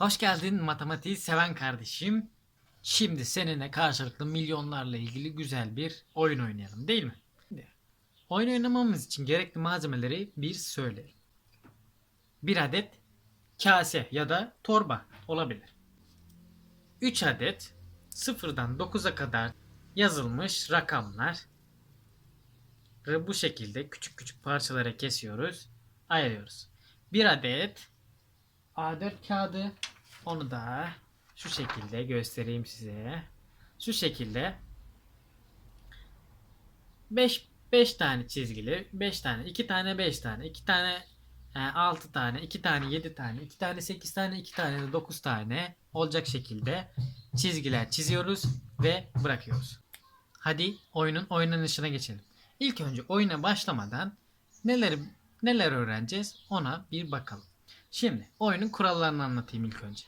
Hoş geldin matematiği seven kardeşim. Şimdi seninle karşılıklı milyonlarla ilgili güzel bir oyun oynayalım değil mi? Oyun oynamamız için gerekli malzemeleri bir söyleyelim. Bir adet kase ya da torba olabilir. 3 adet sıfırdan 9'a kadar yazılmış rakamlar bu şekilde küçük küçük parçalara kesiyoruz, ayırıyoruz. Bir adet A4 kağıdı. Onu da şu şekilde göstereyim size. Şu şekilde 5 5 tane çizgili, 5 tane, 2 tane 5 tane, 2 tane 6 tane, 2 tane 7 tane, 2 tane 8 tane, 2 tane de 9 tane olacak şekilde çizgiler çiziyoruz ve bırakıyoruz. Hadi oyunun oynanışına geçelim. İlk önce oyuna başlamadan neler neler öğreneceğiz ona bir bakalım. Şimdi oyunun kurallarını anlatayım ilk önce.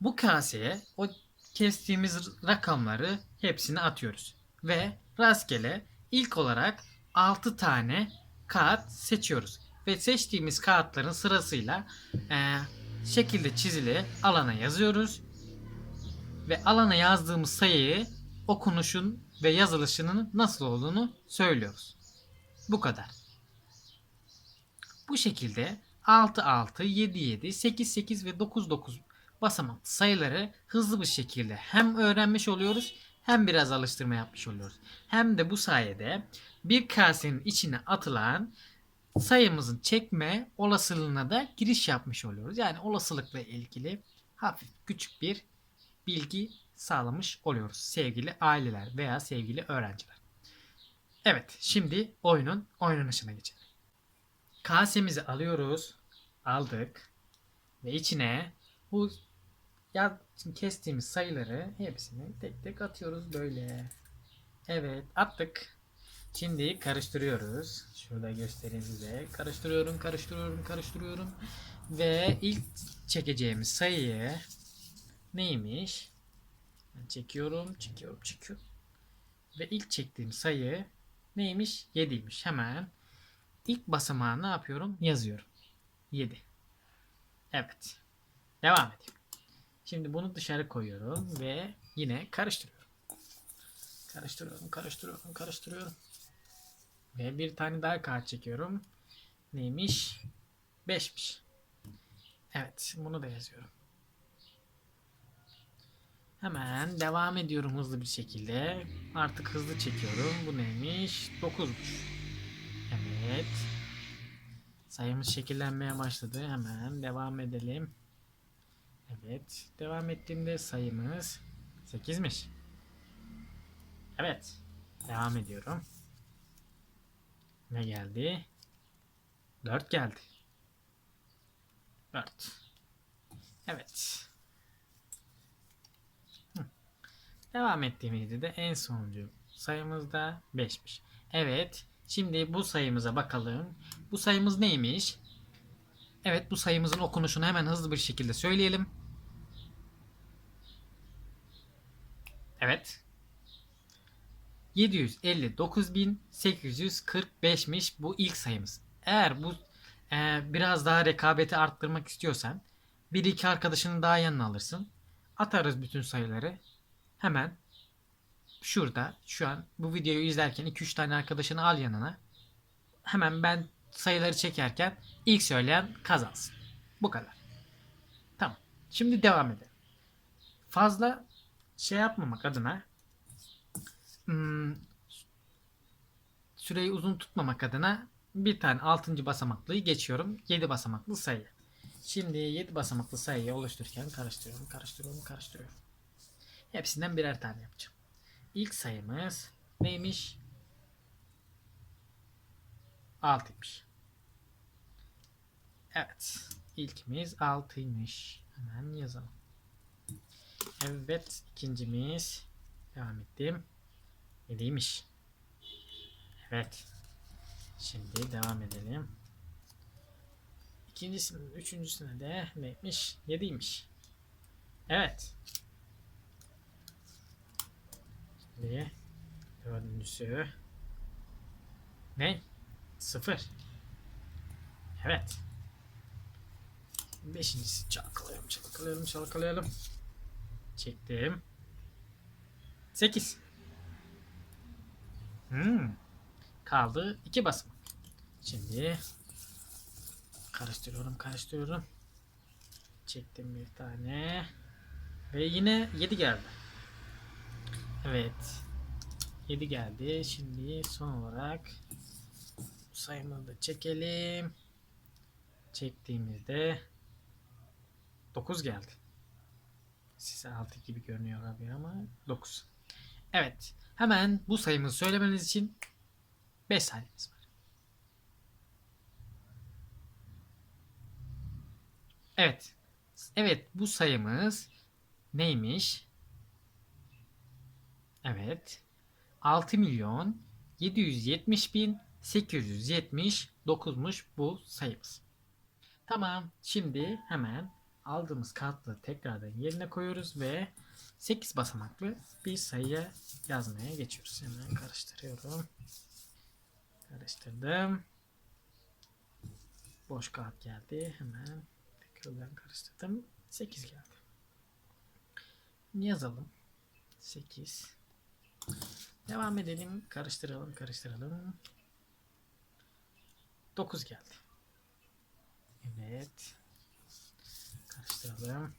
Bu kaseye o kestiğimiz rakamları hepsini atıyoruz. Ve rastgele ilk olarak 6 tane kağıt seçiyoruz. Ve seçtiğimiz kağıtların sırasıyla e, şekilde çizili alana yazıyoruz. Ve alana yazdığımız sayıyı okunuşun ve yazılışının nasıl olduğunu söylüyoruz. Bu kadar. Bu şekilde 6 6, 7 7, 8 8 ve 9 9 basamaklı sayıları hızlı bir şekilde hem öğrenmiş oluyoruz hem biraz alıştırma yapmış oluyoruz. Hem de bu sayede bir kasenin içine atılan sayımızın çekme olasılığına da giriş yapmış oluyoruz. Yani olasılıkla ilgili hafif küçük bir bilgi sağlamış oluyoruz sevgili aileler veya sevgili öğrenciler. Evet şimdi oyunun oynanışına geçelim. Kasemizi alıyoruz. Aldık. Ve içine bu ya kestiğimiz sayıları hepsini tek tek atıyoruz böyle. Evet attık. Şimdi karıştırıyoruz. Şurada göstereyim size. Karıştırıyorum, karıştırıyorum, karıştırıyorum. Ve ilk çekeceğimiz sayıyı neymiş? Çekiyorum, çekiyorum, çekiyorum. Ve ilk çektiğim sayı neymiş? 7'ymiş. Hemen ilk basamağı ne yapıyorum? Yazıyorum. 7. Evet. Devam edeyim. Şimdi bunu dışarı koyuyorum ve yine karıştırıyorum. Karıştırıyorum, karıştırıyorum, karıştırıyorum. Ve bir tane daha kağıt çekiyorum. Neymiş? 5'miş. Evet, bunu da yazıyorum. Hemen devam ediyorum hızlı bir şekilde. Artık hızlı çekiyorum. Bu neymiş? 9'muş. Evet. Sayımız şekillenmeye başladı. Hemen devam edelim. Evet. Devam ettiğimde sayımız 8'miş. Evet. Devam ediyorum. Ne geldi? 4 geldi. 4. Evet. Devam ettiğimizde de en sonuncu sayımız da 5'miş. Evet. Şimdi bu sayımıza bakalım. Bu sayımız neymiş? Evet bu sayımızın okunuşunu hemen hızlı bir şekilde söyleyelim. Evet. 759.845'miş bu ilk sayımız. Eğer bu e, biraz daha rekabeti arttırmak istiyorsan bir iki arkadaşını daha yanına alırsın. Atarız bütün sayıları. Hemen şurada şu an bu videoyu izlerken 2-3 tane arkadaşını al yanına. Hemen ben sayıları çekerken ilk söyleyen kazansın. Bu kadar. Tamam. Şimdi devam edelim. Fazla şey yapmamak adına hmm, süreyi uzun tutmamak adına bir tane 6. basamaklıyı geçiyorum. 7 basamaklı sayı. Şimdi 7 basamaklı sayıyı oluştururken karıştırıyorum, karıştırıyorum, karıştırıyorum. Hepsinden birer tane yapacağım. İlk sayımız neymiş? 6'ymış. Evet. İlkimiz 6'ymış. Hemen yazalım. Evet. ikincimiz devam ettim. 7'ymiş. Evet. Şimdi devam edelim. İkincisinin, üçüncüsüne de neymiş? 7'ymiş. Evet. Şimdi dördüncüsü ne? Sıfır. Evet. Beşincisi çalkalayalım, çalkalayalım, çalkalayalım. Çektim. 8. Hmm. Kaldı iki basamak. Şimdi karıştırıyorum, karıştırıyorum. Çektim bir tane. Ve yine 7 geldi. Evet. 7 geldi. Şimdi son olarak sayımızı da çekelim. Çektiğimizde 9 geldi. Size 6 gibi görünüyor abi ama 9. Evet. Hemen bu sayımızı söylemeniz için 5 saniyemiz var. Evet. Evet bu sayımız neymiş? Evet. 6 milyon 770 bin 879'muş bu sayımız. Tamam. Şimdi hemen aldığımız kartları tekrardan yerine koyuyoruz ve 8 basamaklı bir sayıya yazmaya geçiyoruz. Hemen karıştırıyorum. Karıştırdım. Boş kağıt geldi. Hemen tekrardan karıştırdım. 8 geldi. Yazalım. 8 Devam edelim. Karıştıralım, karıştıralım. 9 geldi. Evet. Karıştıralım.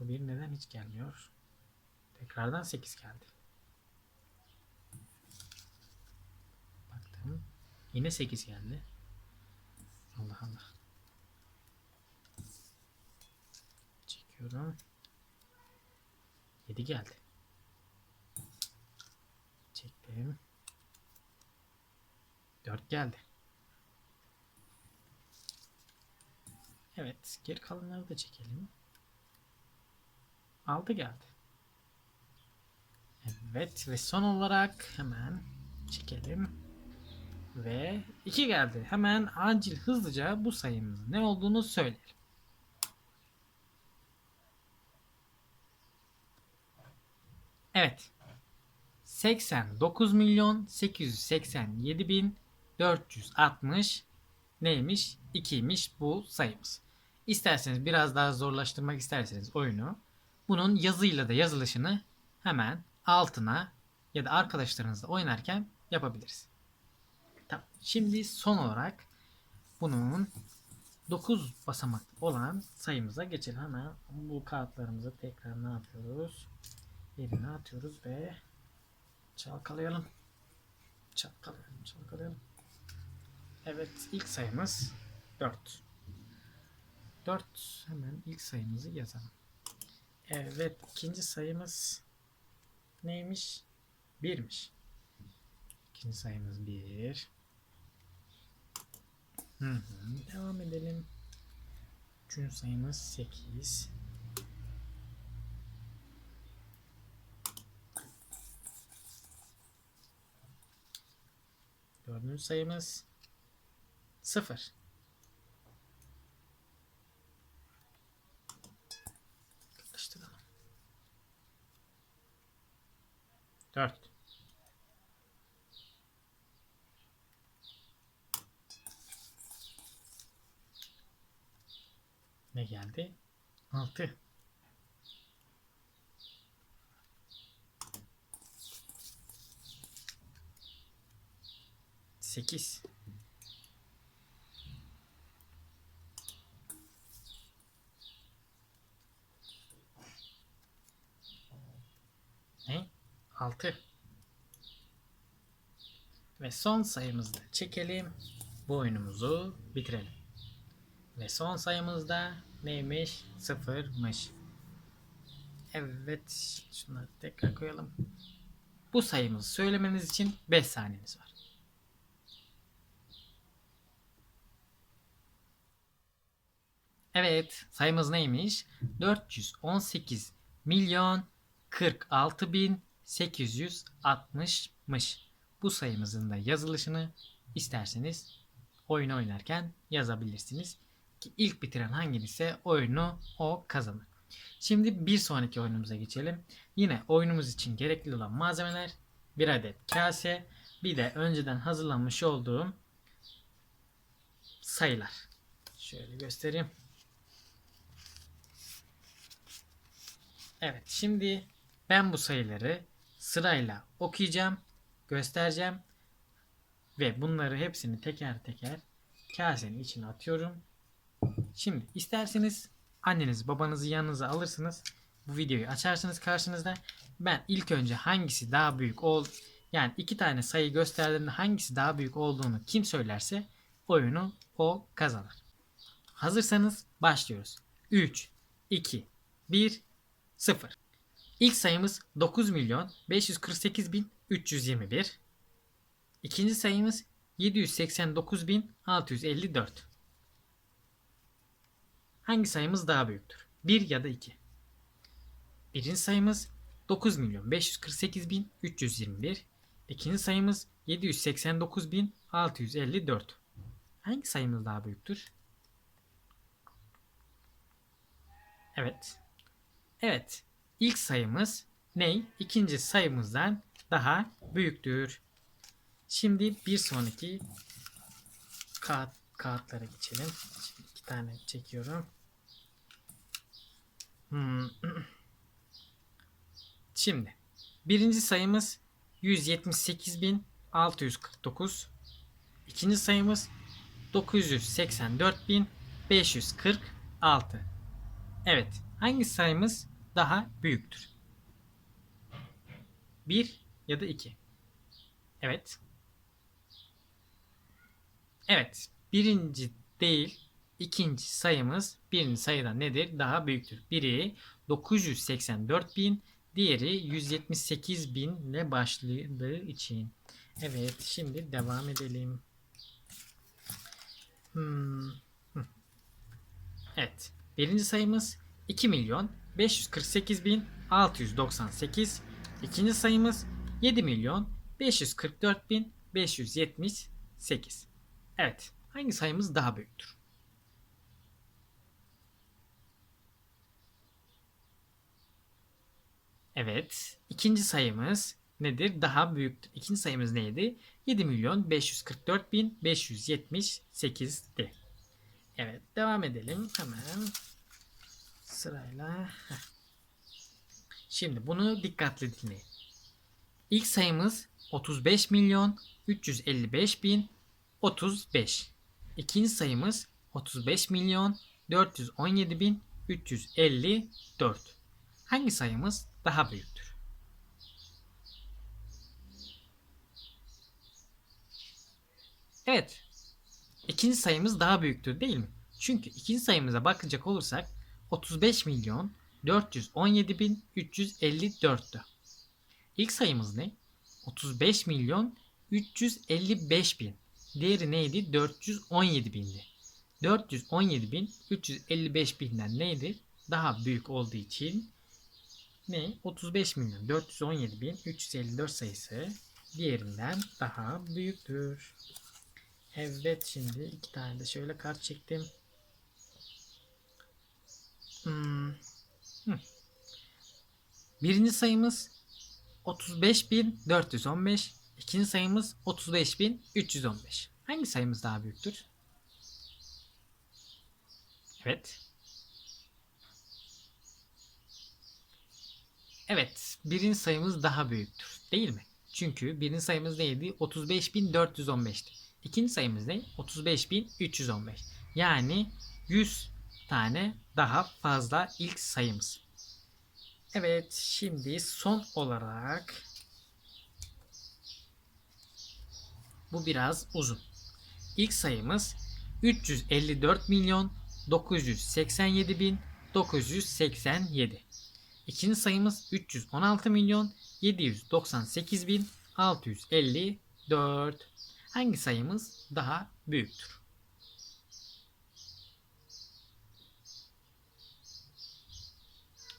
Bu bir neden hiç gelmiyor. Tekrardan 8 geldi. Baktım. Yine 8 geldi. Allah Allah. Çekiyorum. 7 geldi. Çektim. 4 geldi. Evet. Geri kalanları da çekelim. 6 geldi. Evet. Ve son olarak hemen çekelim. Ve 2 geldi. Hemen acil hızlıca bu sayımızın ne olduğunu söyleyelim. Evet. 89 milyon 887 bin 460 neymiş? 2'ymiş bu sayımız. İsterseniz biraz daha zorlaştırmak isterseniz oyunu bunun yazıyla da yazılışını hemen altına ya da arkadaşlarınızla oynarken yapabiliriz. Tamam. Şimdi son olarak bunun 9 basamak olan sayımıza geçelim. Hemen bu kağıtlarımızı tekrar ne yapıyoruz? Yerine atıyoruz ve çalkalayalım. Çalkalayalım, çalkalayalım. Evet, ilk sayımız 4. 4 hemen ilk sayımızı yazalım. Evet, ikinci sayımız neymiş? 1'miş. İkinci sayımız 1. Hı hı. Devam edelim. Üçüncü sayımız 8. Dördüncü sayımız 0. Karıştıralım. 4. Ne geldi? 6. Sekiz. 6 ve son sayımızda çekelim. Bu oyunumuzu bitirelim. Ve son sayımızda neymiş? 0'mış. Evet. Şunları tekrar koyalım. Bu sayımızı söylemeniz için 5 saniyeniz var. Evet, sayımız neymiş? 418 milyon 46 bin 860'mış. Bu sayımızın da yazılışını isterseniz oyunu oynarken yazabilirsiniz. Ki ilk bitiren hangisi oyunu o kazanır. Şimdi bir sonraki oyunumuza geçelim. Yine oyunumuz için gerekli olan malzemeler bir adet kase, bir de önceden hazırlanmış olduğum sayılar. Şöyle göstereyim. Evet şimdi ben bu sayıları sırayla okuyacağım, göstereceğim ve bunları hepsini teker teker kasenin içine atıyorum. Şimdi isterseniz anneniz babanızı yanınıza alırsınız. Bu videoyu açarsınız karşınızda. Ben ilk önce hangisi daha büyük ol yani iki tane sayı gösterdiğimde hangisi daha büyük olduğunu kim söylerse oyunu o kazanır. Hazırsanız başlıyoruz. 3, 2, 1, 0. İlk sayımız 9 milyon 548 bin 321. İkinci sayımız 789 bin 654. Hangi sayımız daha büyüktür? 1 ya da 2. Birinci sayımız 9 milyon 548 bin 321. İkinci sayımız 789 bin 654. Hangi sayımız daha büyüktür? Evet. Evet. İlk sayımız ne? İkinci sayımızdan daha büyüktür. Şimdi bir sonraki kağıt, kağıtlara geçelim. Şimdi iki tane çekiyorum. Hmm. Şimdi birinci sayımız 178.649. İkinci sayımız 984.546. Evet. Hangi sayımız daha büyüktür? 1 ya da 2. Evet. Evet. Birinci değil. ikinci sayımız birinci sayıdan nedir? Daha büyüktür. Biri 984 bin, diğeri 178 bin ile başladığı için. Evet. Şimdi devam edelim. Hmm. Evet. Birinci sayımız 2 milyon 548 bin 698. İkinci sayımız 7 milyon 544 bin 578. Evet. Hangi sayımız daha büyüktür? Evet. İkinci sayımız nedir? Daha büyüktür. İkinci sayımız neydi? 7 milyon 544 bin 578'di. Evet. Devam edelim. Hemen sırayla. Şimdi bunu dikkatli dinleyin. İlk sayımız 35 milyon 355 bin 35. İkinci sayımız 35 milyon 417 bin 354. Hangi sayımız daha büyüktür? Evet. İkinci sayımız daha büyüktür değil mi? Çünkü ikinci sayımıza bakacak olursak 35 milyon 417 bin 354'tü. İlk sayımız ne? 35 milyon 355 bin. Diğeri neydi? 417 bindi. 417 bin 355 binden neydi? Daha büyük olduğu için ne? 35 milyon 417 bin 354 sayısı diğerinden daha büyüktür. Evet şimdi iki tane de şöyle kart çektim. Hmm. Hı. Birinci sayımız 35.415. İkinci sayımız 35.315. Hangi sayımız daha büyüktür? Evet. Evet. Birinci sayımız daha büyüktür. Değil mi? Çünkü birinci sayımız neydi? 35.415'ti. İkinci sayımız ne? 35.315. Yani 100 tane daha fazla ilk sayımız. Evet şimdi son olarak bu biraz uzun. İlk sayımız 354 milyon 987 bin 987. İkinci sayımız 316 milyon 798 bin 654. Hangi sayımız daha büyüktür?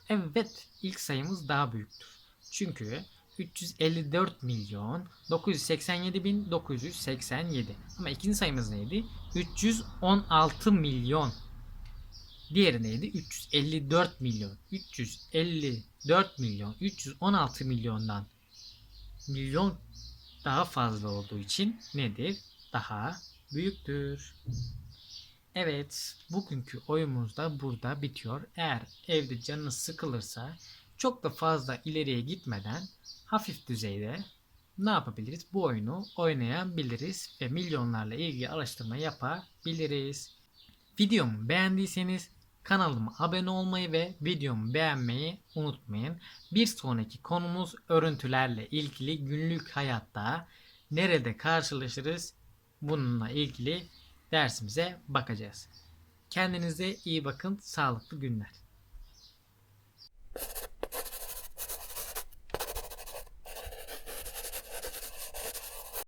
Evet, ilk sayımız daha büyüktür. Çünkü 354 milyon 987 bin 987. Ama ikinci sayımız neydi? 316 milyon. Diğeri neydi? 354 milyon. 354 milyon. 316 milyondan milyon daha fazla olduğu için nedir? Daha büyüktür. Evet, bugünkü oyunumuz da burada bitiyor. Eğer evde canınız sıkılırsa Çok da fazla ileriye gitmeden hafif düzeyde ne yapabiliriz? Bu oyunu oynayabiliriz ve milyonlarla ilgili araştırma yapabiliriz. Videomu beğendiyseniz kanalıma abone olmayı ve videomu beğenmeyi unutmayın. Bir sonraki konumuz örüntülerle ilgili günlük hayatta nerede karşılaşırız bununla ilgili dersimize bakacağız. Kendinize iyi bakın. Sağlıklı günler.